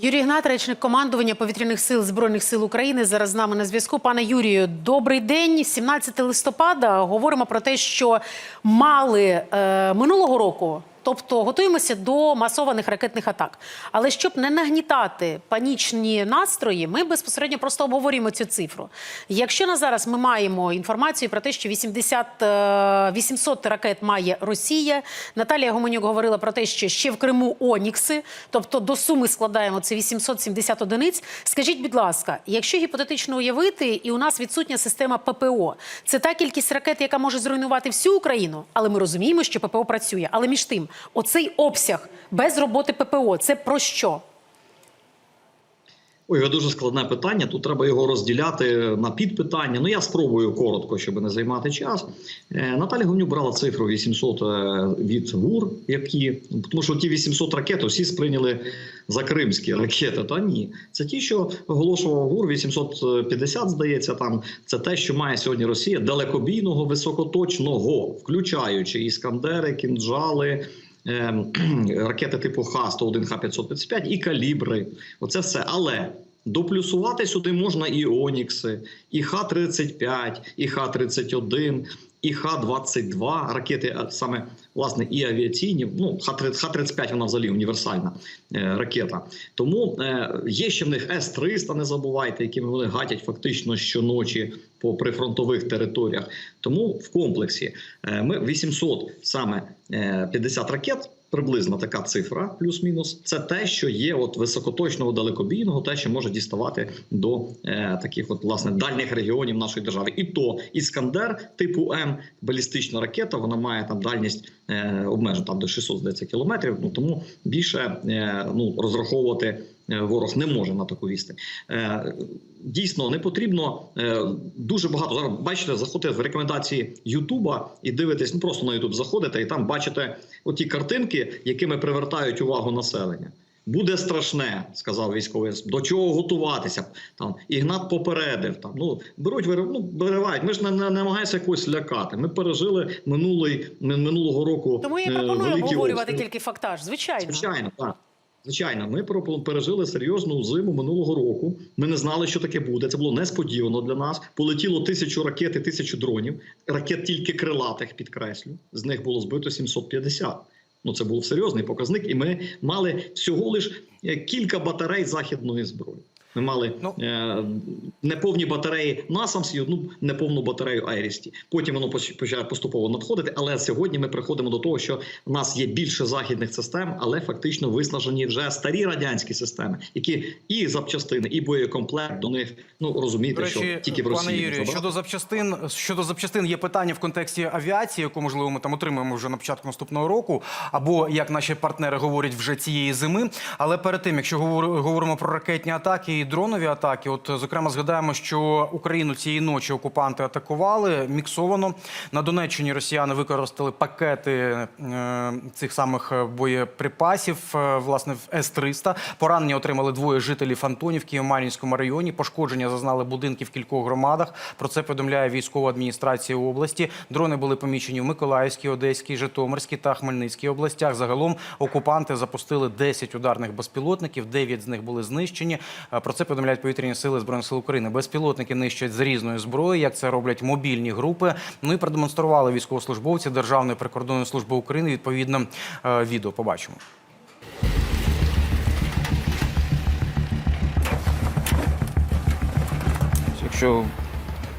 Юрій Гнат, речник командування повітряних сил збройних сил України, зараз з нами на зв'язку. Пане Юрію, добрий день. 17 листопада говоримо про те, що мали е, минулого року. Тобто готуємося до масованих ракетних атак. Але щоб не нагнітати панічні настрої, ми безпосередньо просто обговорюємо цю цифру. Якщо на зараз ми маємо інформацію про те, що 80, е, 800 ракет має Росія, Наталія Гуменюк говорила про те, що ще в Криму Онікси, тобто до суми складаємо це 870 одиниць. Скажіть, будь ласка, якщо гіпотетично уявити, і у нас відсутня система ППО, це та кількість ракет, яка може зруйнувати всю Україну, але ми розуміємо, що ППО працює. Але між тим, оцей обсяг без роботи ППО це про що? Ой, дуже складне питання. Тут треба його розділяти на підпитання. Ну я спробую коротко, щоб не займати час. Е, Наталя Говнюк брала цифру 800 е, від ГУР, які тому, що ті 800 ракет всі сприйняли за кримські ракети. Та ні, це ті, що оголошував ГУР 850, здається. Там це те, що має сьогодні Росія далекобійного високоточного, включаючи іскандери, кінджали. Е, Ракети типу Х-101, Х-555 і калібри. Оце все. Але доплюсувати сюди можна і Онікси, і Х-35, і Х-31, і Х-22 ракети, саме власне і авіаційні. Ну Х-35 вона взагалі універсальна е, ракета. Тому е, є ще в них С-300, не забувайте, якими вони гатять фактично щоночі по прифронтових територіях. Тому в комплексі е, ми 800 саме е, 50 ракет. Приблизно така цифра, плюс-мінус, це те, що є от високоточного далекобійного, те, що може діставати до е, таких от власне дальніх регіонів нашої держави. І то іскандер типу М, балістична ракета, вона має там дальність е, обмежена там до 600 здається, кілометрів. Ну тому більше е, ну розраховувати ворог не може на таку відстань. Е, дійсно не потрібно е, дуже багато. Зараз бачите, заходите в рекомендації Ютуба і дивитесь, ну просто на Ютуб заходите, і там бачите оті картинки, якими привертають увагу населення. Буде страшне, сказав військовий. До чого готуватися? Там Ігнат попередив. Там ну беруть ну, виривають. Ми ж не, не намагаємося якось лякати. Ми пережили минулий минулого року. Тому я е, пропоную обговорювати тільки фактаж. Звичайно. Звичайно, так. Звичайно, ми пережили серйозну зиму минулого року. Ми не знали, що таке буде. Це було несподівано для нас. Полетіло тисячу ракет і тисячу дронів. Ракет тільки крилатих, підкреслю. З них було збито 750. Ну це був серйозний показник, і ми мали всього лиш е, кілька батарей західної зброї. Ми мали Ну. е, неповні батареї Насамс і одну неповну батарею Айрісті. Потім воно поч- почає поступово надходити. Але сьогодні ми приходимо до того, що в нас є більше західних систем, але фактично виснажені вже старі радянські системи, які і запчастини, і боєкомплект до них ну розумієте, речі, що тільки в Росії пане Юрію, щодо запчастин, щодо запчастин є питання в контексті авіації, яку можливо ми там отримаємо вже на початку наступного року, або як наші партнери говорять вже цієї зими. Але перед тим, якщо говор- говоримо про ракетні атаки і дронові атаки, от зокрема згадаємо, що Україну цієї ночі окупанти атакували міксовано на Донеччині. Росіяни використали пакети е, цих самих е, боєприпасів, е, власне в С-300. Поранення отримали двоє жителів Антонівки в Мар'їнському районі. Пошкодження зазнали будинки в кількох громадах. Про це повідомляє військова адміністрація області. Дрони були помічені в Миколаївській, Одеській, Житомирській та Хмельницькій областях. Загалом окупанти запустили 10 ударних безпілотників. 9 з них були знищені. Про це повідомляють повітряні сили збройних сил України. Безпілотники нищать з різної зброї, як це роблять мобільні групи. Ну і продемонстрували військовослужбовці Державної прикордонної служби України. Відповідно, е, відео побачимо. Якщо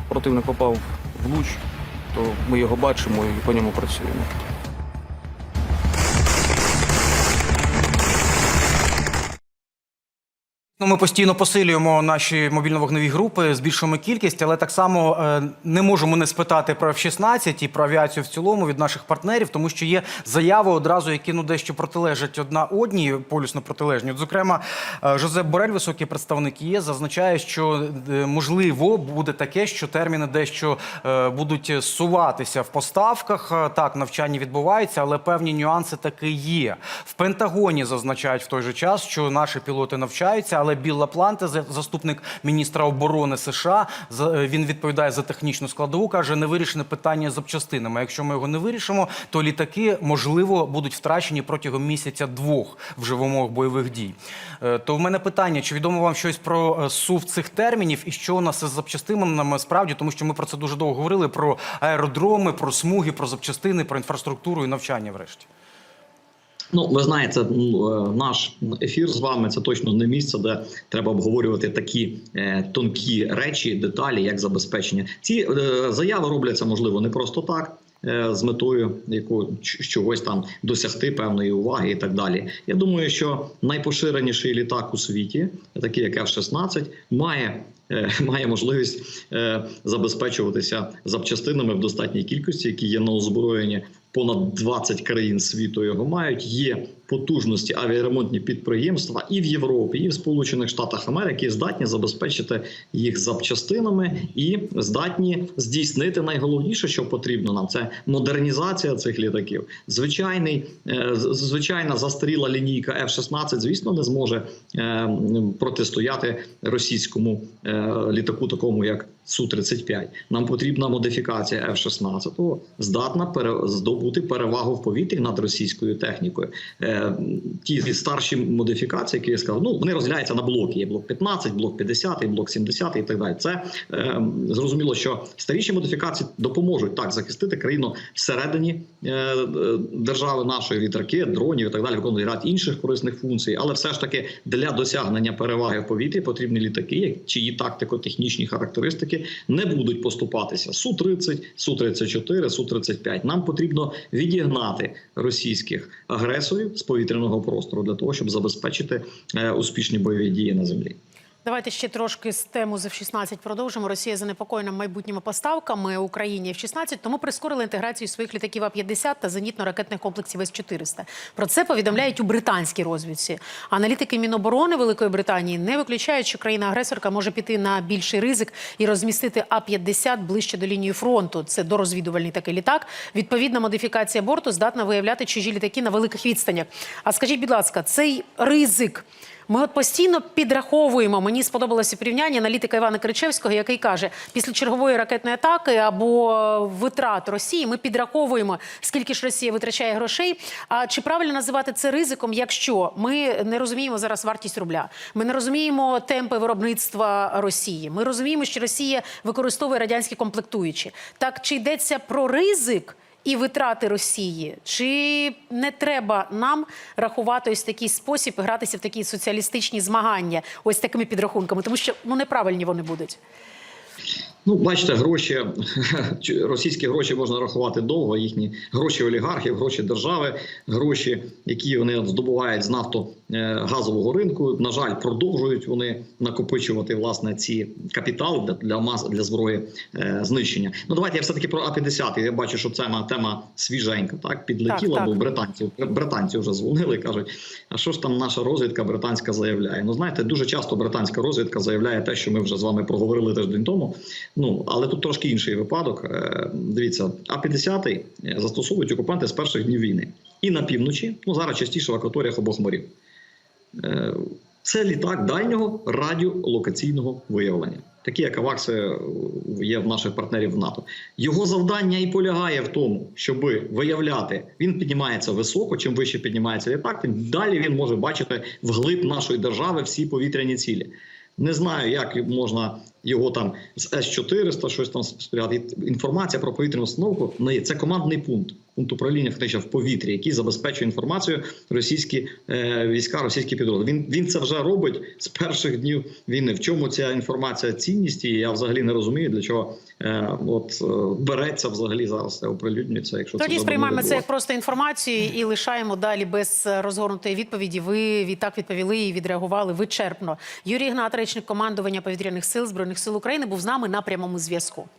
противник попав в луч, то ми його бачимо і по ньому працюємо. Ну, ми постійно посилюємо наші мобільно-вогневі групи, збільшуємо кількість, але так само е, не можемо не спитати про F-16 і про авіацію в цілому від наших партнерів, тому що є заяви одразу, які ну дещо протилежать одна одній, полюсно протилежні. От, зокрема, е, Жозеп Борель, високий представник ЄС, зазначає, що е, можливо буде таке, що терміни дещо будуть суватися в поставках. Так, навчання відбувається, але певні нюанси таки є. В Пентагоні зазначають в той же час, що наші пілоти навчаються, але Але Білл Лапланте, за- заступник міністра оборони США, е, він відповідає за технічну складову. каже, не вирішене питання з запчастинами. Якщо ми його не вирішимо, то літаки можливо будуть втрачені протягом місяця-двох вже в умовах бойових дій. Е, То в мене питання: чи відомо вам щось про е, сув цих термінів і що у нас із запчастинами справді, тому що ми про це дуже довго говорили: про аеродроми, про смуги, про запчастини, про інфраструктуру і навчання, врешті. Ну, ви знаєте, е, наш ефір з вами це точно не місце, де треба обговорювати такі е, тонкі речі, деталі, як забезпечення. Ці е, заяви робляться можливо не просто так. З метою яку чогось там досягти певної уваги і так далі. Я думаю, що найпоширеніший літак у світі, такий як F-16, має, має можливість забезпечуватися запчастинами в достатній кількості, які є на озброєнні понад 20 країн світу його мають. Є потужності авіаремонтні підприємства і в Європі, і в Сполучених Штатах Америки здатні забезпечити їх запчастинами і здатні здійснити найголовніше, що потрібно нам це модернізація цих літаків. Звичайний е, звичайна застаріла лінійка F-16, звісно, не зможе е, протистояти російському е, літаку, такому як Су-35. Нам потрібна модифікація F-16, здатна здобути перевагу в повітрі над російською технікою. Ті старші модифікації, які я сказав, ну вони розділяються на блоки. Є блок 15, блок 50, блок 70 і так далі. Це е, зрозуміло, що старіші модифікації допоможуть так захистити країну всередині е, держави нашої від ракет, дронів і так далі, виконувати ряд інших корисних функцій. Але все ж таки для досягнення переваги в повітрі потрібні літаки, чиї тактико-технічні характеристики не будуть поступатися су 30 су 34 су 35 Нам потрібно відігнати російських агресорів з повітряного простору для того, щоб забезпечити е, успішні бойові дії на землі. Давайте ще трошки з тему з F-16 продовжимо. Росія занепокоєна майбутніми поставками Україні F-16, тому прискорила інтеграцію своїх літаків А-50 та зенітно-ракетних комплексів С-400. Про це повідомляють у британській розвідці. Аналітики Міноборони Великої Британії не виключають, що країна-агресорка може піти на більший ризик і розмістити А-50 ближче до лінії фронту. Це дорозвідувальний такий літак. Відповідна модифікація борту здатна виявляти чужі літаки на великих відстанях. А скажіть, будь ласка, цей ризик. Ми от постійно підраховуємо. Мені сподобалося порівняння аналітика Івана Кричевського, який каже, після чергової ракетної атаки або витрат Росії ми підраховуємо, скільки ж Росія витрачає грошей. А чи правильно називати це ризиком, якщо ми не розуміємо зараз вартість рубля? Ми не розуміємо темпи виробництва Росії. Ми розуміємо, що Росія використовує радянські комплектуючі. Так чи йдеться про ризик? І витрати Росії? Чи не треба нам рахувати ось такий спосіб гратися в такі соціалістичні змагання, ось такими підрахунками, тому що ну неправильні вони будуть. Ну, бачите, гроші російські гроші можна рахувати довго. Їхні гроші олігархів, гроші держави, гроші, які вони здобувають з нафтогазового ринку. На жаль, продовжують вони накопичувати власне ці капітали для для мас для зброї е, знищення. Ну давайте я все таки про А 50 Я бачу, що це ма- тема свіженька. Так підлетіла, Так, так. бо британці британці вже дзвонили. кажуть, а що ж там наша розвідка британська заявляє? Ну знаєте, дуже часто британська розвідка заявляє те, що ми вже з вами проговорили тиждень тому. Ну але тут трошки інший випадок. Е, Дивіться, А 50 застосовують окупанти з перших днів війни і на півночі. Ну зараз частіше в акваторіях обох морів. Е, Це літак дальнього радіолокаційного виявлення, такі як АВАКСи е, є в наших партнерів в НАТО. Його завдання і полягає в тому, щоб виявляти, він піднімається високо. Чим вище піднімається літак, тим далі він може бачити вглиб нашої держави всі повітряні цілі. Не знаю, як можна його там з С-400 щось там спостерігати. Інформація про повітряну установку не є. Це командний пункт, пункт управління фактично в повітрі, який забезпечує інформацію російські е, війська, російські підрозділи. Він він це вже робить з перших днів війни. В чому ця інформація цінність? І я взагалі не розумію, для чого е, от е, береться взагалі зараз це оприлюднюється. Якщо це Тоді вже сприймаємо це як просто інформацію і лишаємо далі без розгорнутої відповіді. Ви відтак відповіли і відреагували вичерпно. Юрій Ігнат, речник командування повітряних сил збройних сил України, був з нами на прямому зв'язку.